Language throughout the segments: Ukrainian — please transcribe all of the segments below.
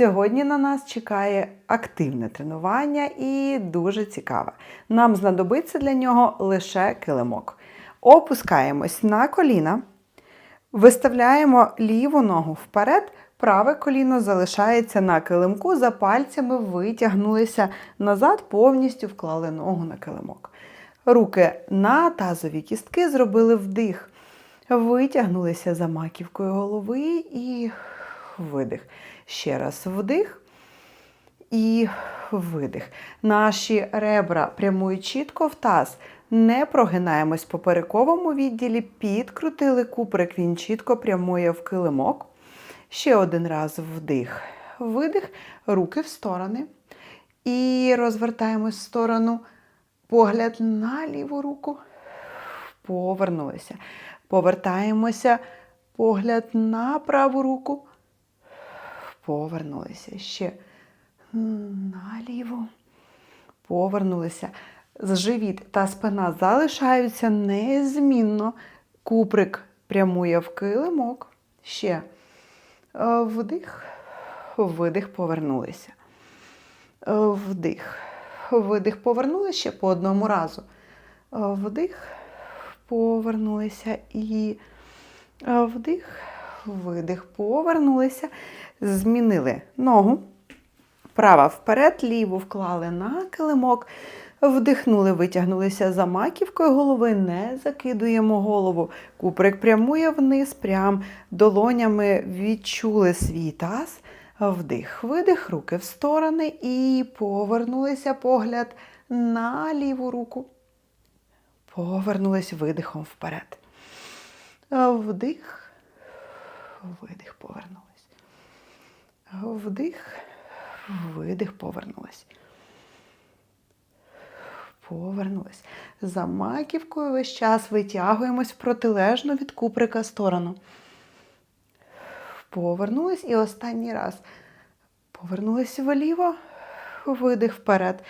Сьогодні на нас чекає активне тренування і дуже цікаве. Нам знадобиться для нього лише килимок. Опускаємось на коліна, виставляємо ліву ногу вперед, праве коліно залишається на килимку, за пальцями витягнулися назад, повністю вклали ногу на килимок. Руки на тазові кістки зробили вдих. Витягнулися за маківкою голови і видих. Ще раз вдих і видих. Наші ребра прямують чітко в таз. Не прогинаємось в поперековому відділі, підкрутили куприк, він чітко прямує в килимок. Ще один раз вдих, видих, руки в сторони. І розвертаємось в сторону. Погляд на ліву руку. Повернулися. Повертаємося. Погляд на праву руку. Повернулися. Ще наліво. Повернулися. Живіт та спина залишаються незмінно. Куприк прямує в килимок. Ще Е, вдих, видих, повернулися. Е, Вдих. Видих, повернулися ще по одному разу. Е, Вдих, повернулися і вдих, видих, повернулися. Змінили ногу. Права вперед, ліву вклали на килимок. Вдихнули, витягнулися за маківкою голови, не закидуємо голову. Куприк прямує вниз, прям долонями відчули свій таз. Вдих, видих, руки в сторони і повернулися погляд на ліву руку. Повернулись видихом вперед. Вдих, видих, повернулись. Вдих, видих, повернулись. Повернулись. За маківкою весь час витягуємось в протилежну від куприка сторону. Повернулись і останній раз. Повернулись вліво, видих вперед.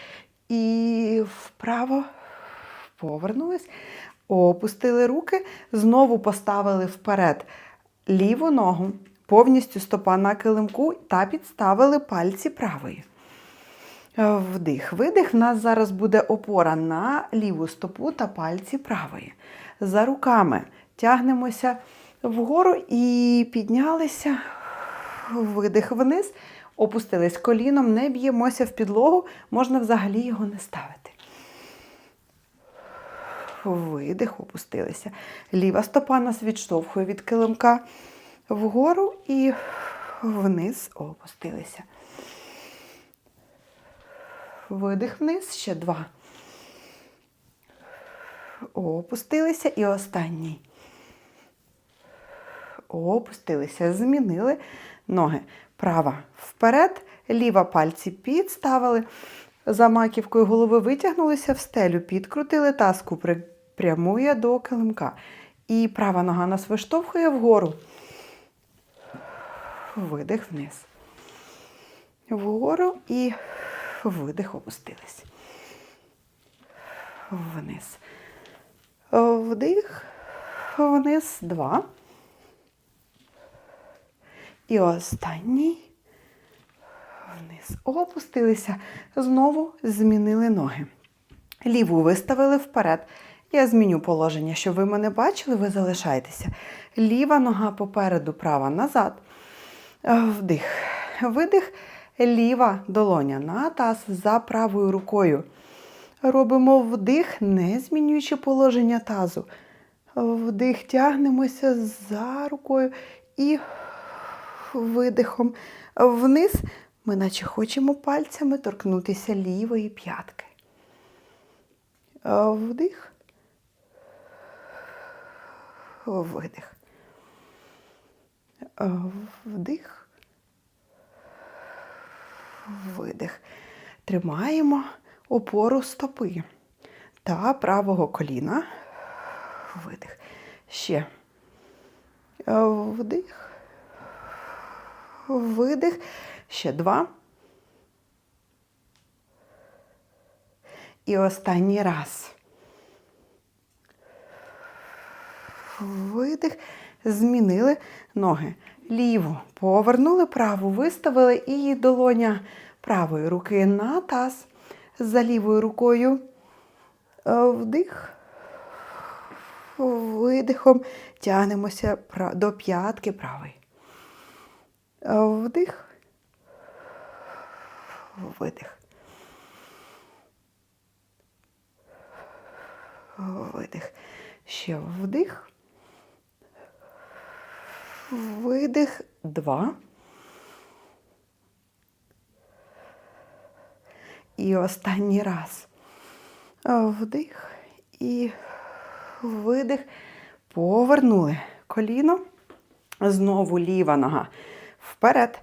І вправо повернулись, опустили руки, знову поставили вперед ліву ногу, повністю стопа на килимку та підставили пальці правої. Вдих, видих. В нас зараз буде опора на ліву стопу та пальці правої. За руками тягнемося вгору і піднялися. Видих вниз, опустились коліном, не б'ємося в підлогу, можна взагалі його не ставити. Видих, опустилися. Ліва стопа нас відштовхує від килимка вгору і вниз опустилися. Видих вниз, ще два. Опустилися і останній. Опустилися, змінили ноги. Права вперед, ліва пальці підставили. За маківкою голови витягнулися в стелю, підкрутили таску, прямує до килимка. І права нога нас виштовхує вгору. Видих вниз. Вгору і видих, опустились. Вниз. Вдих, вниз, два. І останній. Вниз. Опустилися. Знову змінили ноги. Ліву виставили вперед. Я зміню положення, щоб ви мене бачили, ви залишайтеся. Ліва нога попереду, права назад. Вдих. Видих. Ліва долоня на таз за правою рукою. Робимо вдих, не змінюючи положення тазу. Вдих, тягнемося за рукою і видихом вниз. Ми наче хочемо пальцями торкнутися лівої п'ятки. Вдих. Видих. Вдих видих. Тримаємо опору стопи та правого коліна. Видих. Ще. Вдих. Видих. Ще два. І останній раз. Видих. Змінили ноги. ліву. Повернули праву, виставили і долоня правої руки на таз. За лівою рукою е, вдих. Видихом тягнемося до п'ятки правої. Е, Вдих. Видих. Видих. Ще вдих. Видих. Два. І останній раз. Вдих і видих. Повернули коліно. Знову ліва нога вперед.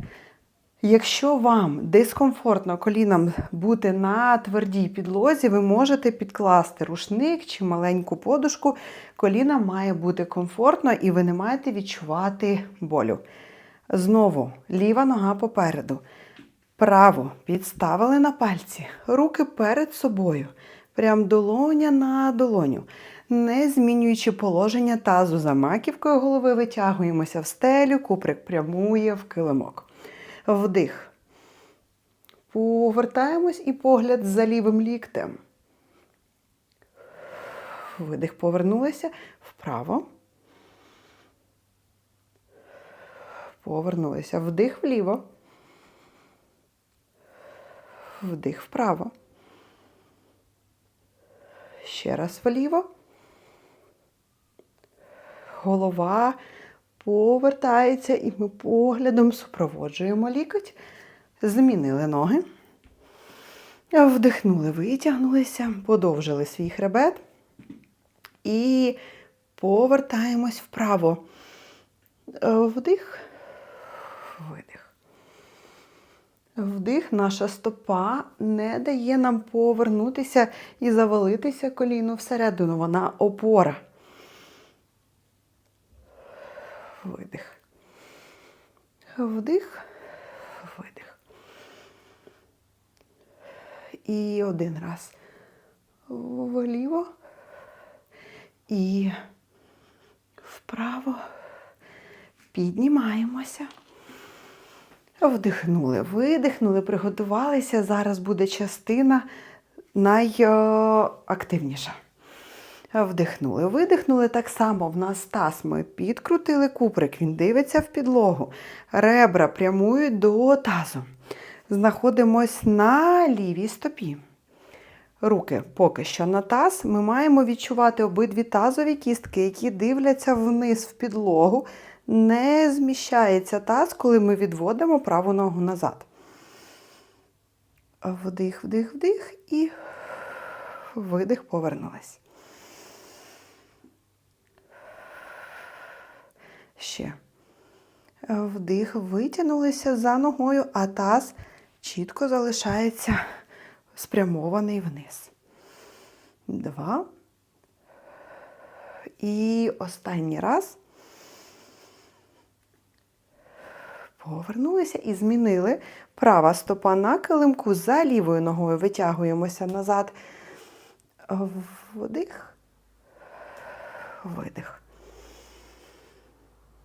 Якщо вам дискомфортно колінам бути на твердій підлозі, ви можете підкласти рушник чи маленьку подушку. Коліна має бути комфортно і ви не маєте відчувати болю. Знову ліва нога попереду. Праву підставили на пальці, руки перед собою, прям долоня на долоню. Не змінюючи положення тазу за маківкою голови, витягуємося в стелю, куприк прямує в килимок. Вдих. Повертаємось і погляд за лівим ліктем. Видих, повернулися вправо. Повернулися. Вдих вліво. Вдих вправо. Ще раз вліво. Голова повертається, і ми поглядом супроводжуємо лікоть. Змінили ноги. Вдихнули, витягнулися, подовжили свій хребет. І повертаємось вправо. Вдих, видих. Вдих, наша стопа не дає нам повернутися і завалитися коліно всередину. Вона опора. Видих. Вдих, видих. І один раз. Вліво. І вправо. Піднімаємося. Вдихнули, видихнули, приготувалися. Зараз буде частина найактивніша. Вдихнули, видихнули так само. В нас таз ми підкрутили куприк, він дивиться в підлогу. Ребра прямують до тазу. Знаходимось на лівій стопі. Руки поки що на таз. Ми маємо відчувати обидві тазові кістки, які дивляться вниз в підлогу. Не зміщається таз, коли ми відводимо праву ногу назад. Вдих, вдих, вдих і видих, повернулись. Ще. Вдих, витягнулися за ногою, а таз чітко залишається спрямований вниз. Два. І останній раз. Повернулися і змінили. Права стопа на килимку за лівою ногою витягуємося назад. Вдих. Видих.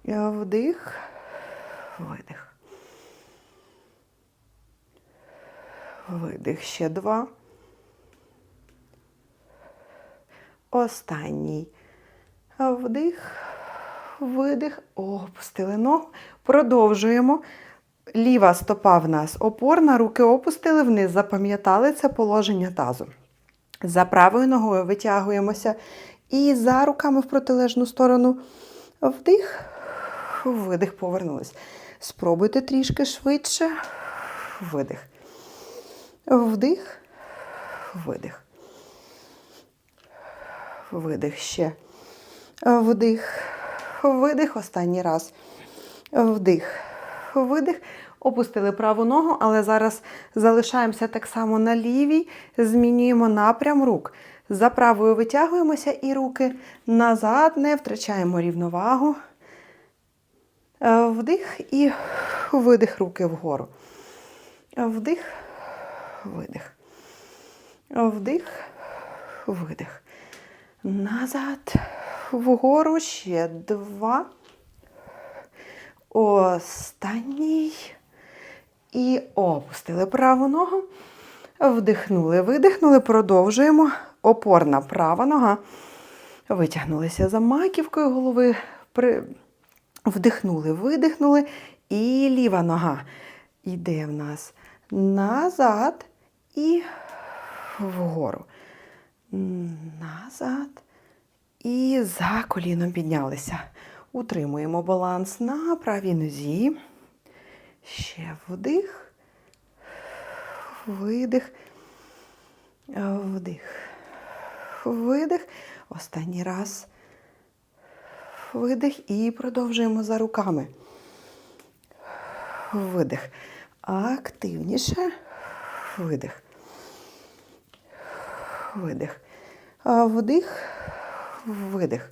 Вдих. Видих. Видих. Ще два. Останній. Вдих. Видих. Опустили ногу. Продовжуємо. Ліва стопа в нас опорна, руки опустили вниз, запам'ятали це положення тазу. За правою ногою витягуємося і за руками в протилежну сторону. Вдих, видих, повернулись. Спробуйте трішки швидше. Видих. Вдих, видих. Видих ще. Вдих. Видих. Останній раз. Вдих. Видих. Опустили праву ногу, але зараз залишаємося так само на лівій. Змінюємо напрям рук. За правою витягуємося і руки назад, не втрачаємо рівновагу. Вдих і видих руки вгору. Вдих, видих. Вдих, видих. Назад, вгору ще два. Останній. І опустили праву ногу. Вдихнули, видихнули, продовжуємо. Опорна права нога. Витягнулися за маківкою голови. При... Вдихнули, видихнули. І ліва нога йде в нас назад і вгору. Назад. І за коліном піднялися. Утримуємо баланс на правій нозі. Ще вдих. Видих. Вдих. Видих. Останній раз. Видих і продовжуємо за руками. Видих. Активніше. Видих. Видих. Вдих. Видих.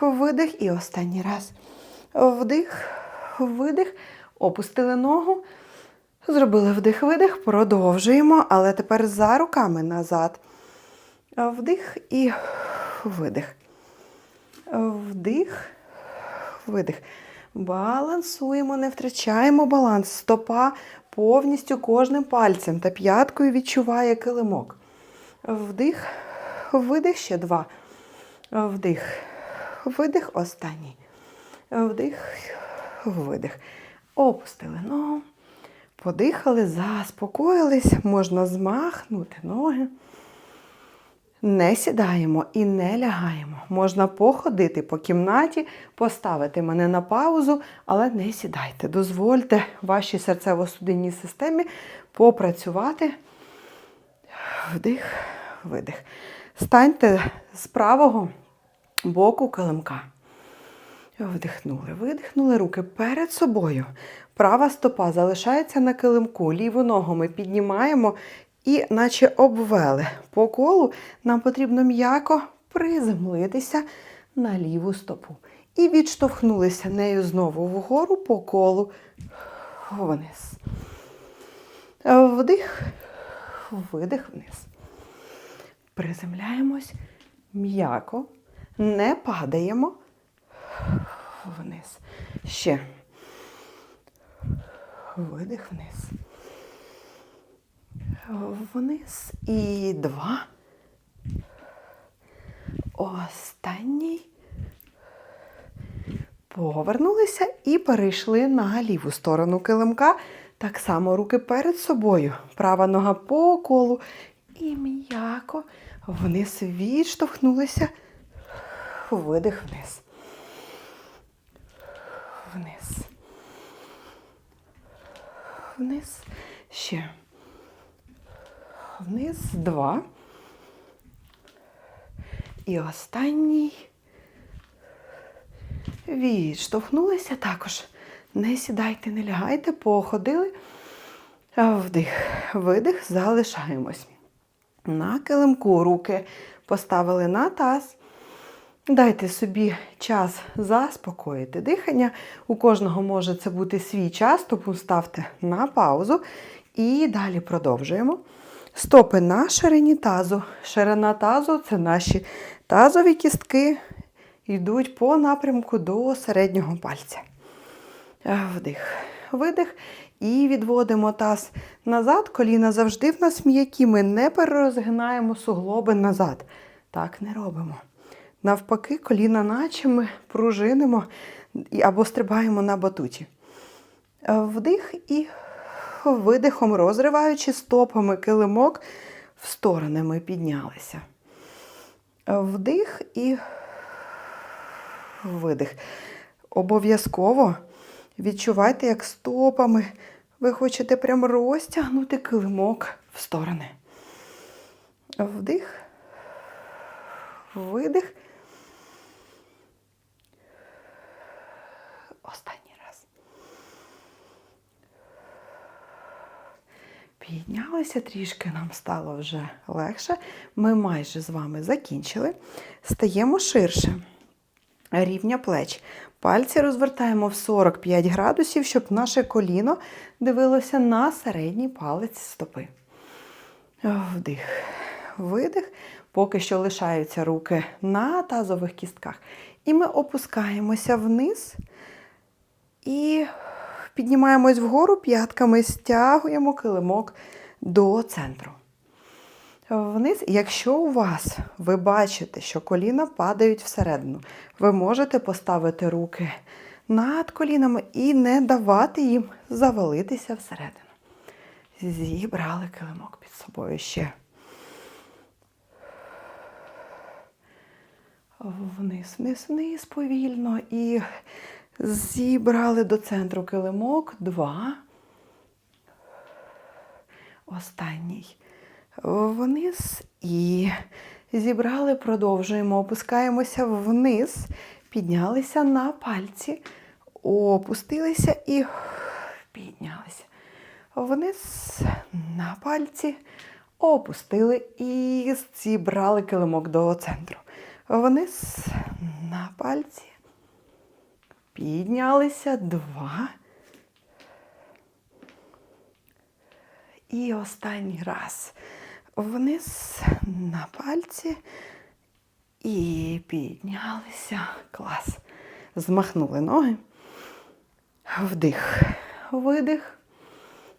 Видих і останній раз. Вдих. Видих. Опустили ногу. Зробили вдих-видих. Продовжуємо, але тепер за руками назад. Вдих і видих. Вдих, видих. Балансуємо, не втрачаємо баланс. Стопа повністю кожним пальцем та п'яткою відчуває килимок. Вдих, видих, ще два. Вдих, видих, останній. Вдих, видих. Опустили ногу. Подихали, заспокоїлись, можна змахнути ноги. Не сідаємо і не лягаємо. Можна походити по кімнаті, поставити мене на паузу, але не сідайте. Дозвольте вашій серцево-судинній системі попрацювати. Вдих, видих. Станьте з правого боку килимка. Вдихнули, видихнули руки перед собою. Права стопа залишається на килимку, ліву ногу ми піднімаємо і, наче обвели по колу, нам потрібно м'яко приземлитися на ліву стопу. І відштовхнулися нею знову вгору по колу вниз. Вдих, видих вниз. Приземляємось м'яко, не падаємо вниз. Ще. Видих вниз. Вниз. І два. Останній. Повернулися і перейшли на ліву сторону килимка. Так само руки перед собою. Права нога по колу. І м'яко вниз відштовхнулися. Видих вниз. Вниз. Вниз. Ще. Вниз. Два. І останній. Відштовхнулися також. Не сідайте, не лягайте, походили. Вдих, видих, залишаємось. На килимку руки поставили на таз. Дайте собі час заспокоїти дихання. У кожного може це бути свій час, тому ставте на паузу. І далі продовжуємо. Стопи на ширині тазу. Ширина тазу це наші тазові кістки, йдуть по напрямку до середнього пальця. Вдих, видих. І відводимо таз назад. Коліна завжди в нас м'які. Ми не перерозгинаємо суглоби назад. Так не робимо. Навпаки, коліна, наче ми пружинимо або стрибаємо на батуті. Вдих і видихом, розриваючи стопами килимок, в сторони ми піднялися. Вдих і видих. Обов'язково відчувайте, як стопами ви хочете прямо розтягнути килимок в сторони. Вдих, видих. Останній раз. Піднялися трішки, нам стало вже легше. Ми майже з вами закінчили. Стаємо ширше. Рівня плеч. Пальці розвертаємо в 45 градусів, щоб наше коліно дивилося на середній палець стопи. Вдих, видих. Поки що лишаються руки на тазових кістках. І ми опускаємося вниз, І піднімаємось вгору п'ятками, стягуємо килимок до центру. Вниз, якщо у вас ви бачите, що коліна падають всередину, ви можете поставити руки над колінами і не давати їм завалитися всередину. Зібрали килимок під собою ще. Вниз, вниз, вниз повільно і зібрали до центру килимок. Два. Останній. Вниз і зібрали, продовжуємо. Опускаємося вниз, піднялися на пальці, опустилися і піднялися. Вниз на пальці, опустили і зібрали килимок до центру. Вниз на пальці. Піднялися два. І останній раз. Вниз на пальці. І піднялися. Клас. Змахнули ноги. Вдих. Видих.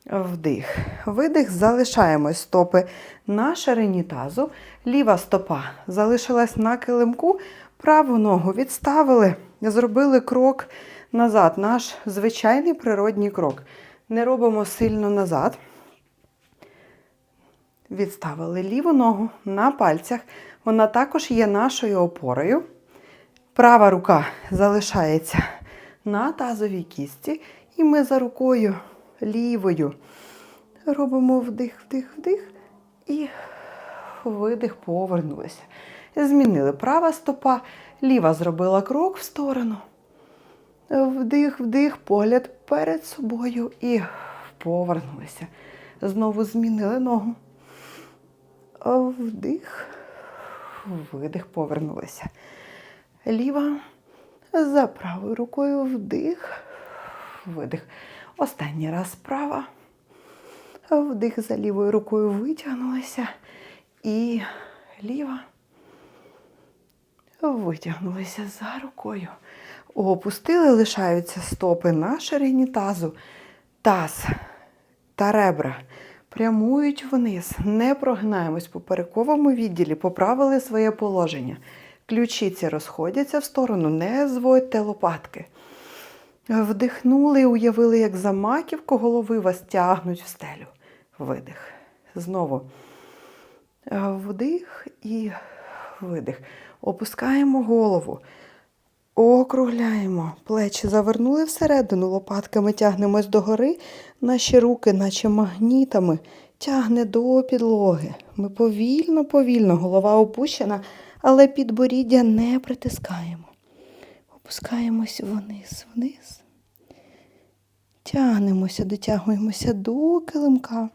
Вдих. Видих. Залишаємо стопи на ширині тазу. Ліва стопа залишилась на килимку. Праву ногу відставили. Зробили крок назад. Наш звичайний природній крок. Не робимо сильно назад. Відставили ліву ногу на пальцях. Вона також є нашою опорою. Права рука залишається на тазовій кісті. І ми за рукою лівою робимо вдих, вдих, вдих і видих, повернулися. Змінили права стопа, ліва зробила крок в сторону. Вдих, вдих, погляд перед собою і повернулися. Знову змінили ногу. Вдих, видих, повернулися. Ліва за правою рукою вдих, видих. Останній раз права. Вдих за лівою рукою витягнулися. І ліва. Витягнулися за рукою. Опустили, лишаються стопи на ширині тазу. Таз та ребра прямують вниз. Не прогинаємось по поперековому відділі, поправили своє положення. Ключиці розходяться в сторону, не зводьте лопатки. Вдихнули, уявили, як за маківку голови вас тягнуть в стелю. Видих. Знову. Вдих і видих. Опускаємо голову. Округляємо. Плечі завернули всередину, лопатками тягнемось догори. Наші руки, наче магнітами, тягне до підлоги. Ми повільно, повільно, голова опущена, але підборіддя не притискаємо. Опускаємось вниз, вниз. Тягнемося, дотягуємося до килимка.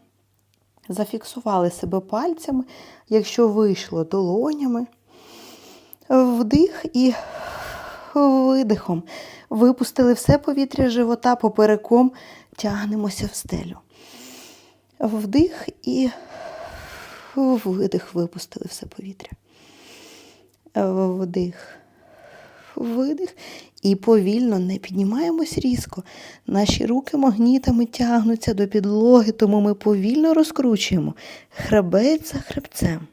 Зафіксували себе пальцями, якщо вийшло долонями. Вдих і видихом. Випустили все повітря живота попереком, тягнемося в стелю. Вдих і видих, випустили все повітря. Вдих, видих. І повільно не піднімаємось різко. Наші руки магнітами тягнуться до підлоги, тому ми повільно розкручуємо хребець за хребцем.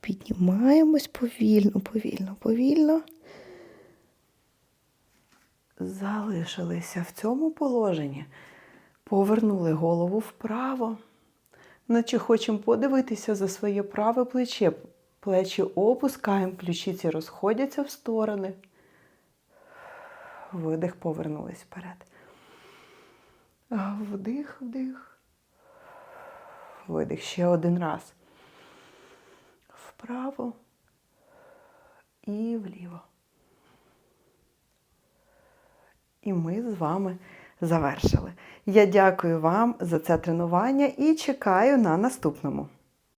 Піднімаємось повільно, повільно, повільно. Залишилися в цьому положенні. Повернули голову вправо, наче хочемо подивитися за своє праве плече. Плечі опускаємо, ключиці розходяться в сторони. Видих, повернулись вперед. Вдих, вдих. Видих ще один раз. Вправо і вліво. І ми з вами завершили. Я дякую вам за це тренування і чекаю на наступному.